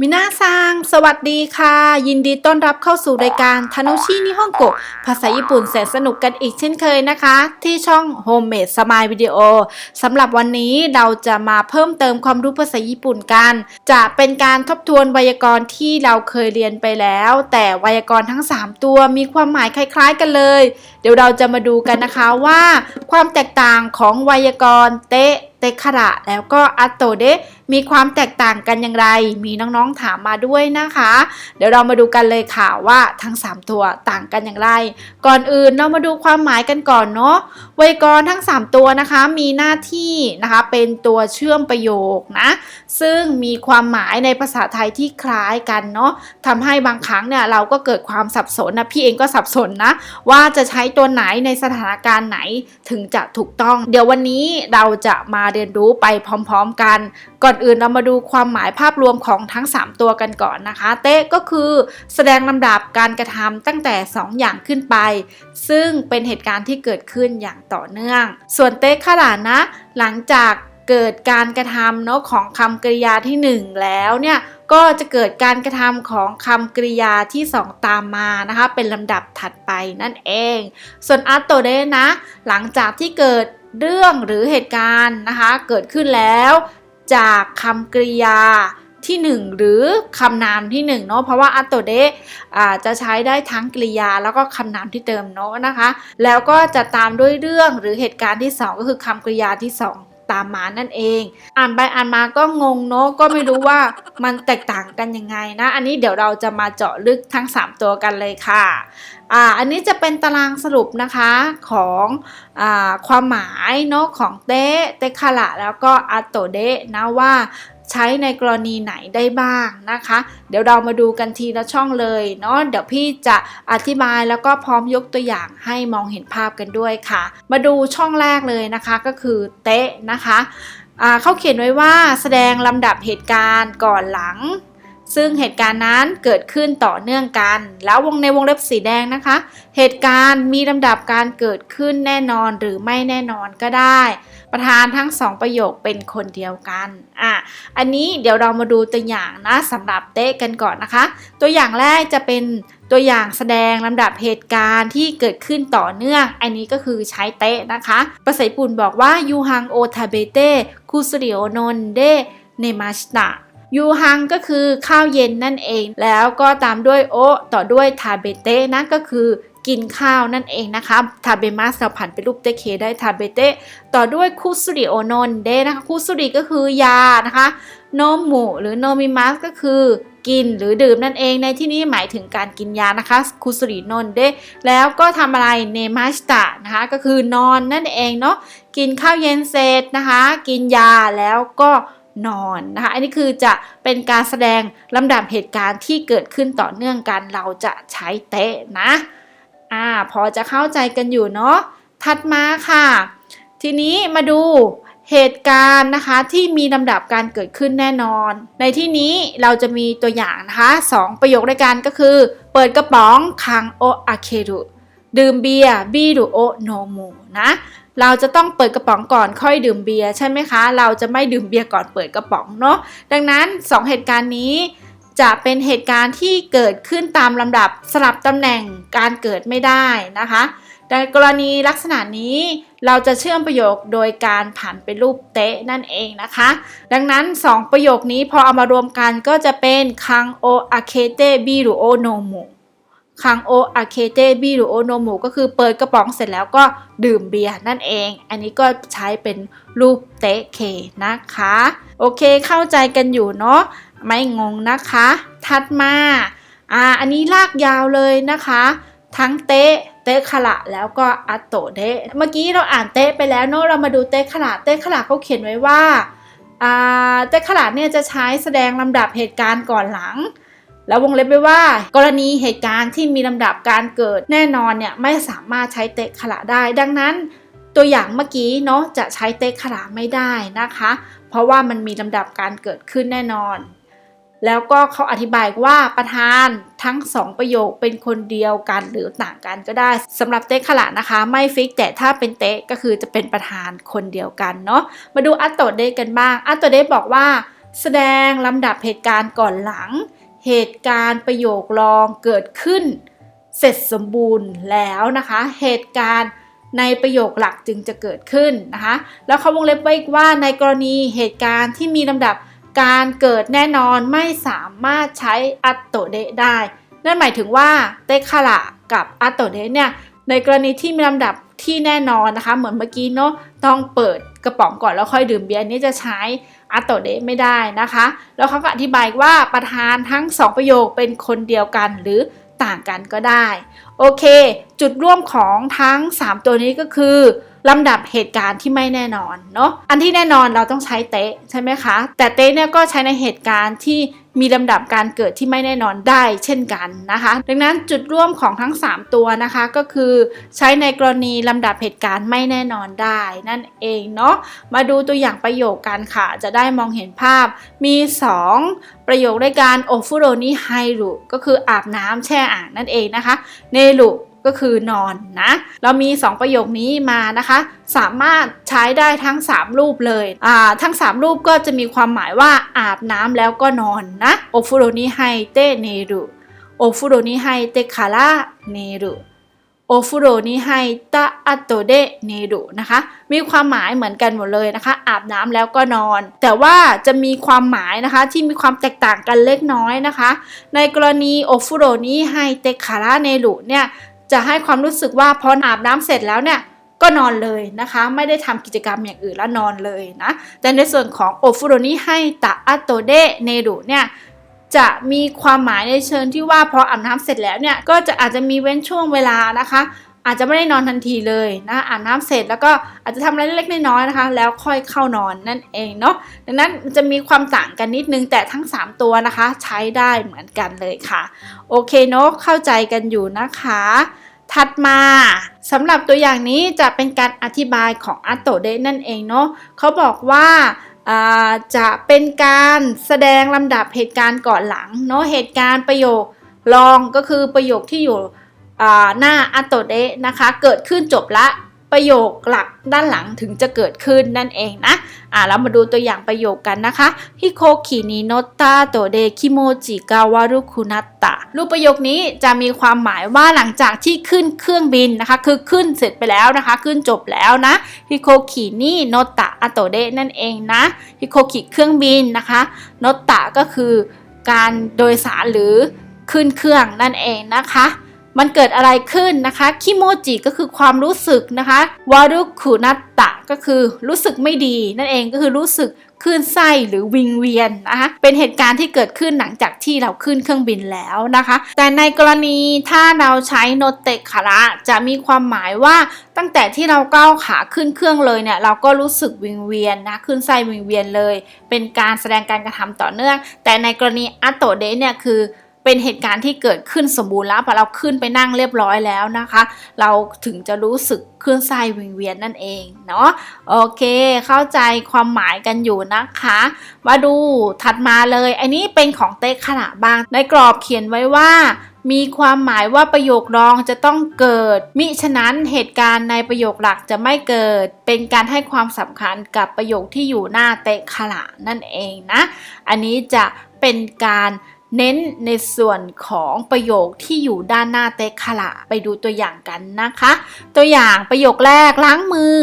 มิน่าซัง สวัสดีค่ะ ยินดีต้อนรับเข้าสู่รายการทานุชินิฮงโกะภาษาญี่ปุ่นแสนสนุกกันอีกเช่นเคยนะคะ ที่ช่อง Homemade Smile Video สำหรับวันนี้เราจะมาเพิ่มเติมความรู้ภาษาญี่ปุ่นกัน จะเป็นการทบทวนไวยากรณ์ที่เราเคยเรียนไปแล้ว แต่ไวยากรณ์ทั้ง 3 ตัวมีความหมายคล้าย ๆ กันเลย เดี๋ยวเราจะมาดูกันนะคะว่า ความแตกต่างของไวยากรณ์เตะ ตะขระแล้วก็อัตโตเดะมีความแตกต่างกันอย่างไร มีน้องๆถามมาด้วยนะคะ เดี๋ยวเรามาดูกันเลยค่ะว่าทั้ง 3 ตัวต่างกันอย่างไร ก่อนอื่นเรามาดูความหมายกันก่อนเนาะไวยากรณ์ทั้ง 3 ตัวนะคะ มีหน้าที่นะคะเป็นตัวเชื่อมประโยคนะซึ่งมีความหมายในภาษาไทยที่คล้ายกันเนาะทำให้บางครั้งเนี่ยเราก็เกิดความสับสนนะพี่เองก็สับสนนะว่าจะใช้ตัวไหนในสถานการณ์ไหนถึงจะถูกต้อง เดี๋ยววันนี้เราจะมาเรียนรู้ไปพร้อมๆกัน ก่อนอื่นเรามาดูความหมายภาพรวมของทั้ง 3 ตัวกันก่อนนะคะ เตะก็คือแสดงลำดับการกระทำตั้งแต่ 2 อย่างขึ้นไป ซึ่งเป็นเหตุการณ์ที่เกิดขึ้นอย่างต่อเนื่อง ส่วนเตะขลาดนะ หลังจากเกิดการกระทำเนาะของคำกริยาที่ 1 แล้วเนี่ยก็จะเกิดการกระทำของคำกริยาที่ 2 ตามมานะคะ เป็นลำดับถัดไปนั่นเอง ส่วนอัตโตเดนะ หลังจากที่เกิด เรื่องหรือเหตุการณ์นะคะ เกิดขึ้นแล้ว จากคำกริยาที่ 1 หรือคำนามที่1เนาะเพราะว่าอัตโตเดะอ่าจะใช้ได้ทั้งกริยาแล้วก็คำนามที่เติมเนาะนะคะ แล้วก็จะตามด้วยเรื่องหรือเหตุการณ์ที่ 2 ก็คือคำกริยาที่ 2ตามมานั่นเอง อ่านไปอ่านมาก็งงเนาะก็ไม่รู้ว่ามันแตกต่างกันยังไงนะ อันนี้เดี๋ยวเราจะมาเจาะลึกทั้ง 3 ตัวกันเลยค่ะ อ่าอันนี้จะเป็นตารางสรุปนะคะของอ่าความหมายเนาะของเตะเตคาระแล้วก็อัตโตเดะนะว่าใช้ในกรณีไหนได้บ้างนะคะ เดี๋ยวเรามาดูกันทีละช่องเลยเนาะเดี๋ยวพี่จะอธิบายแล้วก็พร้อมยกตัวอย่างให้มองเห็นภาพกันด้วยค่ะ มาดูช่องแรกเลยนะคะก็คือเตะนะคะเขาเขียนไว้ว่าแสดงลำดับเหตุการณ์ก่อนหลัง ซึ่งเหตุการณ์นั้นเกิดขึ้นต่อเนื่องกัน แล้ววงในวงเล็บสีแดงนะคะ เหตุการณ์มีลำดับการเกิดขึ้นแน่นอนหรือไม่แน่นอนก็ได้ ประธานทั้งสองประโยคเป็นคนเดียวกันอะอันนี้เดี๋ยวเรามาดูตัวอย่างนะสำหรับเต๊ะกันก่อนนะคะ ตัวอย่างแรกจะเป็นตัวอย่างแสดงลำดับเหตุการณ์ที่เกิดขึ้นต่อเนื่อง อันนี้ก็คือใช้เต๊ะนะคะภาษาญี่ปุ่นบอกว่ายูฮังโอทาเบเตคุสริโอนนเดเนมาชิตะ ยูฮังก็คือข้าวเย็นนั่นเอง แล้วก็ตามด้วยโอต่อด้วยทาเบเตะนะก็คือกินข้าวนั่นเองนะคะทาเบมัสเราผันเป็นรูปเตเคได้ทาเบเตะต่อด้วยคุสุริโอนนเดนะคะคุสุริก็คือยานะคะโนมุหรือโนมิมัสก็คือกินหรือดื่มนั่นเองในที่นี้หมายถึงการกินยานะคะคุสุรินนเดแล้วก็ทำอะไรเนมาสตะนะคะก็คือนอนนั่นเองเนาะกินข้าวเย็นเสร็จนะคะ กินยาแล้วก็ นอนนะคะ อันนี้คือจะเป็นการแสดงลำดับเหตุการณ์ที่เกิดขึ้นต่อเนื่องกัน เราจะใช้เตะนะ อ่า พอจะเข้าใจกันอยู่เนาะ ถัดมาค่ะ ทีนี้มาดูเหตุการณ์นะคะที่มีลำดับการเกิดขึ้นแน่นอน ในที่นี้เราจะมีตัวอย่างนะคะสองประโยคด้วยกันก็คือ เปิดกระป๋องคังโออาเครุดื่มเบียร์บีรุโอโนมูนะ เราจะต้องเปิดกระป๋องก่อนค่อยดื่มเบียร์ใช่ไหมคะ เราจะไม่ดื่มเบียร์ก่อนเปิดกระป๋องเนาะ ดังนั้น 2 เหตุการณ์นี้จะเป็นเหตุการณ์ที่เกิดขึ้นตามลำดับสลับตำแหน่งการเกิดไม่ได้นะคะในกรณีลักษณะนี้เราจะเชื่อมประโยคโดยการผันเป็นรูปเตะนั่นเองนะคะ ดังนั้น 2 ประโยคนี้พอเอามารวมกันก็จะเป็นคังโออาเคเตบิรุโอโนมุ คังโออาเคเตบิรุโอโนมุก็คือเปิดกระป๋องเสร็จแล้วก็ดื่มเบียร์นั่นเอง อันนี้ก็ใช้เป็นรูปเตะเคนะคะ โอเคเข้าใจกันอยู่เนาะไม่งงนะคะ ถัดมาอ่าอันนี้ลากยาวเลยนะคะ ทั้งเตะเตะขละแล้วก็อัตโตเดะเมื่อกี้เราอ่านเตะไปแล้วเนาะเรามาดูเตะขละเตะขละเขาเขียนไว้ว่าอ่าเตะขละเนี่ยจะใช้แสดงลำดับเหตุการณ์ก่อนหลัง แล้ววงเล็บไว้ว่า กรณีเหตุการณ์ที่มีลำดับการเกิดแน่นอนเนี่ยไม่สามารถใช้เตะขละได้ ดังนั้นตัวอย่างเมื่อกี้เนาะจะใช้เตะขละไม่ได้นะคะ เพราะว่ามันมีลำดับการเกิดขึ้นแน่นอน แล้วก็เขาอธิบายว่าประธานทั้ง 2 ประโยคเป็นคนเดียวกันหรือต่างกันก็ได้สำหรับเตะขละนะคะ ไม่ฟิกแต่ถ้าเป็นเตะก็คือจะเป็นประธานคนเดียวกันเนาะมาดูอัตโตเดกันบ้างอัตโตเดบอกว่า แสดงลำดับเหตุการณ์ก่อนหลัง เหตุการณ์ประโยครองเกิดขึ้น เสร็จสมบูรณ์แล้วนะคะ เหตุการณ์ในประโยคหลักจึงจะเกิดขึ้นนะคะ แล้วเขาวงเล็บไว้ว่าในกรณีเหตุการณ์ที่มีลำดับการเกิดแน่นอนไม่สามารถใช้อัตโตเดได้ นั่นหมายถึงว่าเตคาระกับอัตโตเดเนี่ยในกรณีที่มีลำดับที่แน่นอนนะคะ เหมือนเมื่อกี้เนาะต้องเปิดกระป๋องก่อนแล้วค่อยดื่มเบียร์นนี้จะใช้ อัตโตเดไม่ได้นะคะ แล้วเขาก็อธิบายว่าประธานทั้งสองประโยคเป็นคนเดียวกันหรือต่างกันก็ได้ โอเค จุดร่วมของทั้ง 3 ตัวนี้ก็คือลำดับเหตุการณ์ที่ไม่แน่นอนเนาะอันที่แน่นอนเราต้องใช้เตะใช่ไหมคะ แต่เตะเนี่ยก็ใช้ในเหตุการณ์ที่ มีลำดับการเกิดที่ไม่แน่นอนได้เช่นกันนะคะ ดังนั้นจุดร่วมของทั้ง 3 ตัวนะคะก็คือใช้ในกรณีลำดับเหตุการณ์ไม่แน่นอนได้ นั่นเองเนาะมาดูตัวอย่างประโยคกันค่ะ จะได้มองเห็นภาพมี 2 ประโยคด้วยการโอฟุโรนิไฮรุก็คืออาบน้ำแช่อ่างนั่นเองนะคะเนรุ ก็คือนอนนะ เรามี 2 ประโยคนี้มานะคะ สามารถใช้ได้ทั้ง 3 รูปเลยอ่าทั้ง 3 รูปก็จะมีความหมายว่าอาบน้ำแล้วก็นอนนะโอฟุโรนิไฮเตเนรุโอฟุโรนิไฮเตคาระเนรุโอฟุโรนิไฮตะอัตโตเดเนรุนะคะ มีความหมายเหมือนกันหมดเลยนะคะ อาบน้ำแล้วก็นอน แต่ว่าจะมีความหมายนะคะที่มีความแตกต่างกันเล็กน้อยนะคะ ในกรณีโอฟุโรนิไฮเตคาระเนรุเนี่ย จะให้ความรู้สึกว่าพออาบน้ำเสร็จแล้วเนี่ยก็นอนเลยนะคะ ไม่ได้ทำกิจกรรมอย่างอื่นแล้วนอนเลยนะ แต่ในส่วนของโอฟุโรนิให้ตะอัตโตเดเนดุเนี่ยจะมีความหมายในเชิงที่ว่าพออาบน้ำเสร็จแล้วเนี่ยก็จะอาจจะมีเว้นช่วงเวลานะคะ อาจจะไม่ได้นอนทันทีเลยนะอาบน้ำเสร็จแล้วก็อาจจะทำอะไรเล็กๆน้อยๆนะคะ แล้วค่อยเข้านอนนั่นเองเนาะดังนั้นจะมีความต่างกันนิดนึงแต่ทั้ง 3 ตัวนะคะ ใช้ได้เหมือนกันเลยค่ะ โอเคเนาะเข้าใจกันอยู่นะคะ ถัดมาสำหรับตัวอย่างนี้จะเป็นการอธิบายของอัตโตเดนั่นเองเนาะเขาบอกว่าาจะเป็นการแสดงลำดับเหตุการณ์ก่อนหลังเนาะเหตุการณ์ประโยครองก็คือประโยคที่อยู่ หน้าอัตโตเดะนะคะ เกิดขึ้นจบละประโยคหลักด้านหลังถึงจะเกิดขึ้นนั่นเองนะอ่าเรามาดูตัวอย่างประโยคกันนะคะฮิโคคินิโนตาโตเดคิโมจิกาวารุคุนัตตะรูปประโยคนี้จะมีความหมายว่าหลังจากที่ขึ้นเครื่องบินนะคะ คือขึ้นเสร็จไปแล้วนะคะ ขึ้นจบแล้วนะฮิโคคินิโนตะอโตเดนั่นเองนะฮิโคคิเครื่องบินนะคะโนตะก็คือการโดยสารหรือขึ้นเครื่องนั่นเองนะคะ มันเกิดอะไรขึ้นนะคะคิโมจิก็คือความรู้สึกนะคะวารุคุนัตตะก็คือรู้สึกไม่ดี นั่นเองก็คือรู้สึกคลื่นไส้หรือวิงเวียนนะคะเป็นเหตุการณ์ที่เกิดขึ้นหลังจากที่เราขึ้นเครื่องบินแล้วนะคะ แต่ในกรณีถ้าเราใช้โนเตคาระจะมีความหมายว่าตั้งแต่ที่เราก้าวขาขึ้นเครื่องเลยเนี่ยเราก็รู้สึกวิงเวียนนะคลื่นไส้วิงเวียนเลย เป็นการแสดงการกระทำต่อเนื่อง แต่ในกรณีอัตโตเดเนี่ยคือ เป็นเหตุการณ์ที่เกิดขึ้นสมบูรณ์แล้วพอเราขึ้นไปนั่งเรียบร้อยแล้วนะคะ เราถึงจะรู้สึกคลื่นไส้วิงเวียนนั่นเองเนาะโอเค เข้าใจความหมายกันอยู่นะคะ มาดูถัดมาเลย อันนี้เป็นของเต๊กขณะบาง ในกรอบเขียนไว้ว่า มีความหมายว่าประโยครองจะต้องเกิด มิฉะนั้นเหตุการณ์ในประโยคหลักจะไม่เกิด เป็นการให้ความสำคัญกับประโยคที่อยู่หน้าเต๊กขณะนั่นเองนะ อันนี้จะเป็นการ เน้นในส่วนของประโยคที่อยู่ด้านหน้าเต๊กขละไปดูตัวอย่างกันนะคะ ตัวอย่างประโยคแรกล้างมือ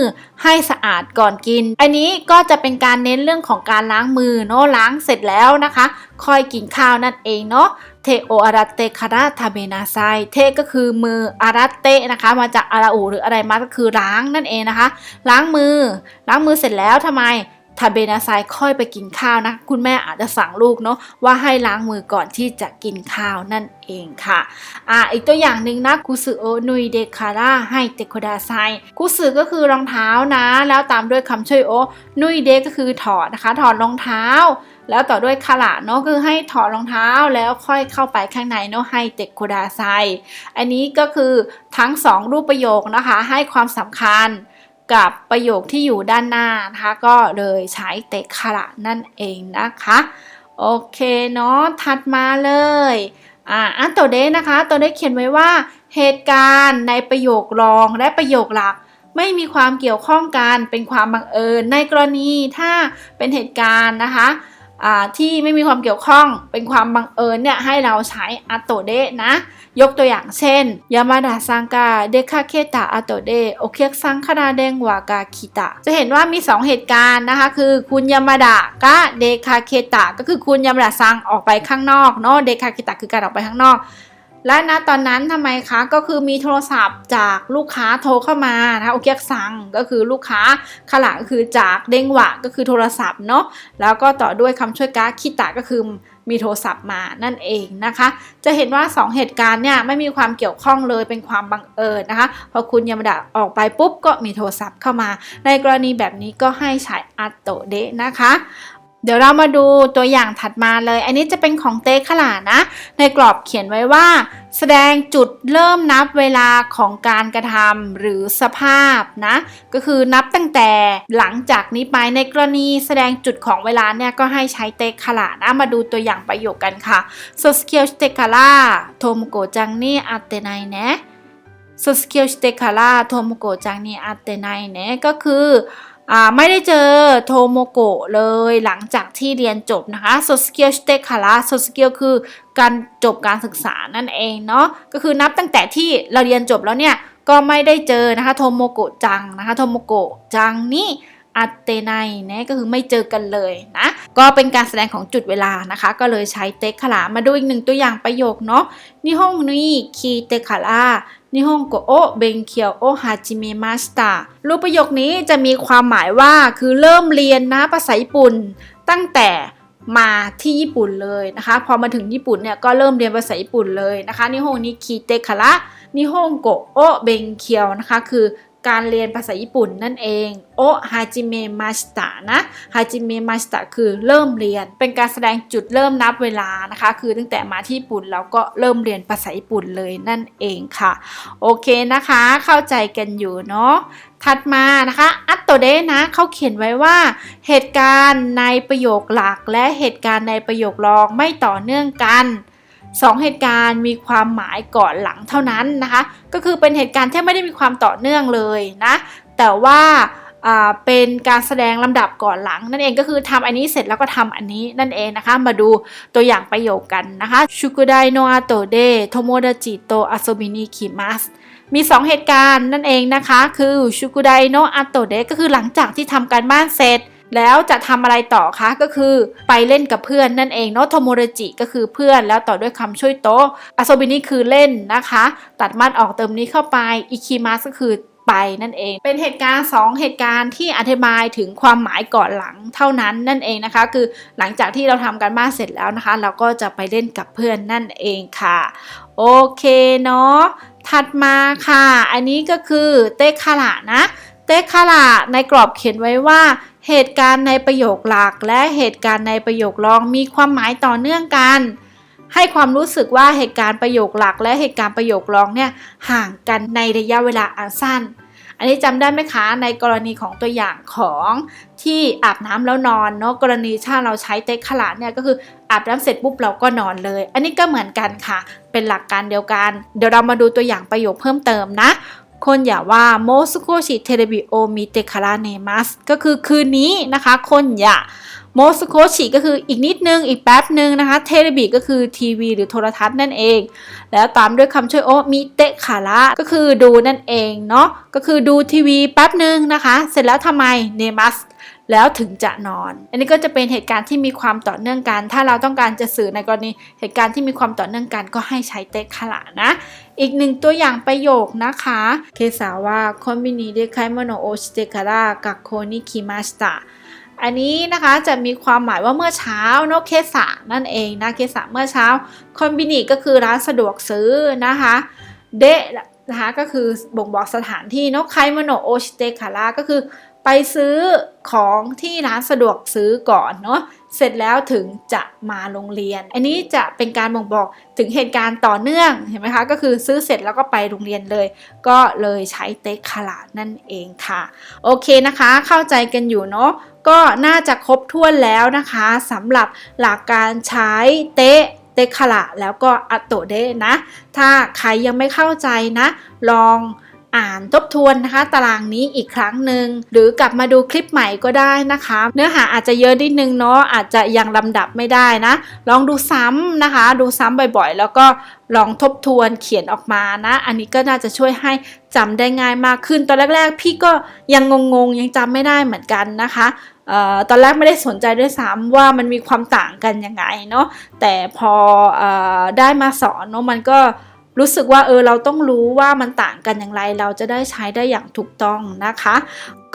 ให้สะอาดก่อนกิน อันนี้ก็จะเป็นการเน้นเรื่องของการล้างมือเนาะล้างเสร็จแล้วนะคะ ค่อยกินข้าวนั่นเองเนาะเทโออาราเตคาราทาเบนาไซเทก็คือมืออาราเตนะคะ มาจากอาราอูหรืออะไรมาก็คือล้างนั่นเองนะคะ ล้างมือ ล้างมือเสร็จแล้วทำไม ทาเบนาไซค่อยไปกินข้าวนะ คุณแม่อาจจะสั่งลูกเนาะว่าให้ล้างมือก่อนที่จะกินข้าวนั่นเองค่ะอ่าอีกตัวอย่างหนึ่งนะกุสึโอนุยเดคาร่าให้เตโคดาไซกุสึก็คือรองเท้านะ แล้วตามด้วยคำช่วยโอนุยเดก็คือถอดนะคะ ถอดรองเท้า แล้วต่อด้วยคาระเนาะคือให้ถอดรองเท้าแล้วค่อยเข้าไปข้างในเนาะให้เตโคดาไซอันนี้ก็คือทั้งสองรูปประโยคนะคะให้ความสำคัญ กับประโยคที่อยู่ด้านหน้านะคะ ก็เลยใช้เตะขระนั่นเองนะคะ โอเคเนาะถัดมาเลยอ่าอันตัวเดนะคะตัวเดเขียนไว้ว่า เหตุการณ์ในประโยครองและประโยคหลักไม่มีความเกี่ยวข้องกันเป็นความบังเอิญในกรณีถ้าเป็นเหตุการณ์นะคะ ที่ไม่มีความเกี่ยวข้องเป็นความบังเอิญเนี่ยให้เราใช้อัตโตเดะนะ ยกตัวอย่างเช่นยามาดาซังกาเดคาเคตะอัตโตเดะโอเคกซังคานาเดงวากาคิตะจะเห็นว่ามี 2 เหตุการณ์นะคะ คือคุณยามาดะกะเดคาเคตะก็คือคุณยามาดะซังออกไปข้างนอกเนาะเดคาเคตะคือการออกไปข้างนอก และณตอนนั้นทำไมคะก็คือมีโทรศัพท์จากลูกค้าโทรเข้ามานะคะโอเคียกซังก็คือลูกค้าขาหลังก็คือจากเด้งหวะก็คือโทรศัพท์เนาะแล้วก็ต่อด้วยคำช่วยกาคิตะก็คือมีโทรศัพท์มานั่นเองนะคะ จะเห็นว่า 2 เหตุการณ์เนี่ยไม่มีความเกี่ยวข้องเลยเป็นความบังเอิญนะคะ พอคุณยามาดะออกไปปุ๊บก็มีโทรศัพท์เข้ามา ในกรณีแบบนี้ก็ให้ใช้อัตโตเดะนะคะ เดี๋ยวเรามาดูตัวอย่างถัดมาเลย อันนี้จะเป็นของเต้ขลานะ ในกรอบเขียนไว้ว่า แสดงจุดเริ่มนับเวลาของการกระทำหรือสภาพนะ ก็คือนับตั้งแต่หลังจากนี้ไปในกรณีแสดงจุดของเวลาเนี่ยก็ให้ใช้เตคาระนะ มาดูตัวอย่างประโยคกันค่ะโซสเคียวสเตคาระโทมโกจังนี่อาเตไนเนะโซสเคียวสเตคาระโทมโกจังนี่อาเตไนเนก็คือ ไม่ได้เจอโทโมโกะเลยหลังจากที่เรียนจบนะคะโซสเกียวสเตคาระโซสเกียวคือการจบการศึกษานั่นเองเนาะก็คือนับตั้งแต่ที่เราเรียนจบแล้วเนี่ย ก็ไม่ได้เจอนะคะโทโมโกะจังนะคะโทโมโกะจังนี่ อัตเตไนเนี่ก็คือไม่เจอกันเลยนะ ก็เป็นการแสดงของจุดเวลานะคะ ก็เลยใช้เตคาระมาดูอีกหนึ่งตัวอย่างประโยคเนาะนิฮงนุยคีเตคาระนิฮงโกโอเบงเคียวโอฮาจิเมมาสตารูปประโยคนี้จะมีความหมายว่าคือเริ่มเรียนนะภาษาญี่ปุ่น ตั้งแต่มาที่ญี่ปุ่นเลยนะคะ พอมาถึงญี่ปุ่นเนี่ยก็เริ่มเรียนภาษาญี่ปุ่นเลยนะคะนิฮงนิคีเตคาระนิฮงโกโอเบงเคียวนะคะ คือ การเรียนภาษาญี่ปุ่นนั่นเองโอฮาจิเมมาสตานะฮาจิเมมาสตาคือเริ่มเรียน เป็นการแสดงจุดเริ่มนับเวลานะคะ คือตั้งแต่มาที่ญี่ปุ่นเราก็เริ่มเรียนภาษาญี่ปุ่นเลยนั่นเองค่ะ โอเคนะคะ เข้าใจกันอยู่เนาะถัดมานะคะ อัตโตเดนะเขาเขียนไว้ว่า เหตุการณ์ในประโยคหลักและเหตุการณ์ในประโยครองไม่ต่อเนื่องกัน สองเหตุการณ์มีความหมายก่อนหลังเท่านั้นนะคะ ก็คือเป็นเหตุการณ์ที่ไม่ได้มีความต่อเนื่องเลยนะ แต่ว่าเป็นการแสดงลำดับก่อนหลัง นั่นเองก็คือทำอันนี้เสร็จแล้วก็ทำอันนี้นั่นเองนะคะ มาดูตัวอย่างประโยคกันนะคะชุกุไดโนอาโตเดโทโมดาจิโตอาโซบินิคิมัสมี 2 เหตุการณ์นั่นเองนะคะ คือชุกุไดโนอัตโตเดก็คือหลังจากที่ทำการบ้านเสร็จ แล้วจะทำอะไรต่อคะก็คือไปเล่นกับเพื่อนนั่นเองเนาะโทโมเรจิก็คือเพื่อนแล้วต่อด้วยคำช่วยโตอาโซบินี่คือเล่นนะคะ ตัดมัดออกเติมนี้เข้าไปอิคิมัสก็คือไปนั่นเอง เป็นเหตุการณ์ 2 เหตุการณ์ที่อธิบายถึงความหมายก่อนหลังเท่านั้นนั่นเองนะคะ คือหลังจากที่เราทำการบ้านเสร็จแล้วนะคะ เราก็จะไปเล่นกับเพื่อนนั่นเองค่ะ โอเคเนาะถัดมาค่ะ อันนี้ก็คือเตคาระนะ เตคาระในกรอบเขียนไว้ว่า เหตุการณ์ในประโยคหลัก และเหตุการณ์ในประโยครองมีความหมายต่อเนื่องกัน ให้ความรู้สึกว่าเหตุการณ์ประโยคหลัก และเหตุการณ์ประโยครองเนี่ยห่างกันในระยะเวลาอันสั้น อันนี้จำได้ไหมคะในกรณีของตัวอย่างของที่อาบน้ำแล้วนอนเนาะกรณีถ้าเราใช้เตคาระเนี่ยก็คืออาบน้ำเสร็จปุ๊บเราก็นอนเลย อันนี้ก็เหมือนกันค่ะ เป็นหลักการเดียวกัน เดี๋ยวเรามาดูตัวอย่างประโยคเพิ่มเติมนะ คนอย่าว่าโมสโกชิเทเลบิโอมิเตคาราเนมัสก็คือคืนนี้นะคะ คนอย่าโมสโกชิก็คืออีกนิดนึง อีกแป๊บนึงนะคะ เทเลบิก็คือทีวีหรือโทรทัศน์นั่นเอง แล้วตามด้วยคำช่วยโอมิเตคาระก็คือดูนั่นเองเนาะก็คือดูทีวีแป๊บนึงนะคะ เสร็จแล้วทำไมเนมัส แล้วถึงจะนอน อันนี้ก็จะเป็นเหตุการณ์ที่มีความต่อเนื่องกัน ถ้าเราต้องการจะสื่อในกรณีเหตุการณ์ที่มีความต่อเนื่องกันก็ให้ใช้เตคาระนะ อีกหนึ่งตัวอย่างประโยคนะคะเคสาว่าคอมบินีเดคายโมโนโอชิเตคาระกับโคนิคิมาสตาอันนี้นะคะจะมีความหมายว่าเมื่อเช้านะเคสะนั่นเองนะเคสะเมื่อเช้าคอมบินีก็คือร้านสะดวกซื้อนะคะเดะนะคะก็คือบ่งบอกสถานที่นอะไคโมโนโอชิเตคาระก็คือ ไปซื้อของที่ร้านสะดวกซื้อก่อนเนาะเสร็จแล้วถึงจะมาโรงเรียน อันนี้จะเป็นการบ่งบอกถึงเหตุการณ์ต่อเนื่องเห็นไหมคะ ก็คือซื้อเสร็จแล้วก็ไปโรงเรียนเลย ก็เลยใช้เตะคารานั่นเองค่ะ โอเคนะคะ เข้าใจกันอยู่เนาะก็น่าจะครบถ้วนแล้วนะคะสำหรับหลักการใช้เตะเตะคาระแล้วก็อัตโตเดนะ ถ้าใครยังไม่เข้าใจนะ ลอง อ่านทบทวนนะคะ ตารางนี้อีกครั้งหนึ่งหรือกลับมาดูคลิปใหม่ก็ได้นะคะ เนื้อหาอาจจะเยอะนิดนึงเนาะอาจจะยังลำดับไม่ได้นะ ลองดูซ้ำนะคะ ดูซ้ำบ่อยๆ แล้วก็ลองทบทวนเขียนออกมานะ อันนี้ก็น่าจะช่วยให้จำได้ง่ายมากขึ้น ตอนแรก ๆ พี่ก็ยังงงๆ ยังจำไม่ได้เหมือนกันนะคะออตอนแรกไม่ได้สนใจด้วยซ้ำว่ามันมีความต่างกันยังไงเนาะแต่พอออได้มาสอนเนาะมันก็ รู้สึกว่าเออเราต้องรู้ว่ามันต่างกันอย่างไร เราจะได้ใช้ได้อย่างถูกต้องนะคะ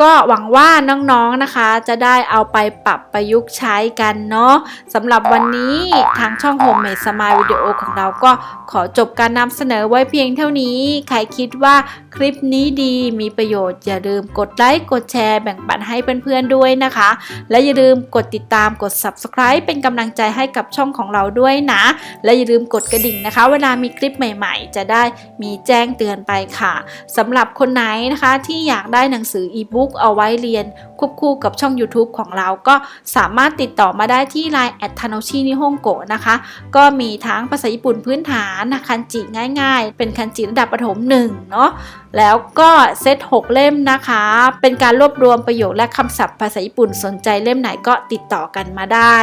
ก็หวังว่าน้องๆนะคะจะได้เอาไปปรับประยุกต์ใช้กันเนาะสำหรับวันนี้ทางช่อง Homemade Smile Video ของเราก็ขอจบการนำเสนอไว้เพียงเท่านี้ ใครคิดว่าคลิปนี้ดีมีประโยชน์ อย่าลืมกดไลค์กดแชร์แบ่งปันให้เพื่อนๆด้วยนะคะ และอย่าลืมกดติดตามกด Subscribe เป็นกำลังใจให้กับช่องของเราด้วยนะ และอย่าลืมกดกระดิ่งนะคะ เวลามีคลิปใหม่ ๆ จะได้มีแจ้งเตือนไปค่ะสำหรับคนไหนนะคะที่อยากได้หนังสืออีบุ๊เอาไว้เรียนควบคู่กับช่อง YouTube ของเราก็สามารถติดต่อมาได้ที่ Line แอดทาน c ชินิฮงโกนะคะ ก็มีทั้งภาษาญี่ปุ่นพื้นฐานนะคันจิง่ายๆ เป็นคันจิระดับประถม1เนาะแล้วก็เซต6 เล่มนะคะ เป็นการรวบรวมประโยคและคำศัพท์ภาษาญี่ปุ่นสนใจเล่มไหนก็ติดต่อกันมาได้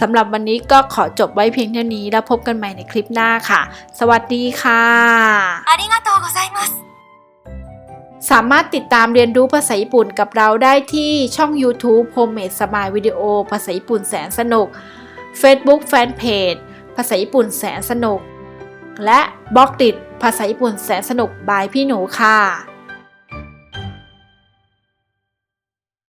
สำหรับวันนี้ก็ขอจบไว้เพียงเท่านี้แล้วพบกันใหม่ในคลิปหน้าค่ะ สวัสดีค่ะ ありがとうございます。 สามารถติดตามเรียนรู้ภาษาญี่ปุ่นกับเราได้ที่ช่อง YouTube Homemade Smile Video ภาษาญี่ปุ่นแสนสนุก Facebook Fanpage ภาษาญี่ปุ่นแสนสนุก และบล็อกดิดภาษาญี่ปุ่นแสนสนุกบายพี่หนูค่ะ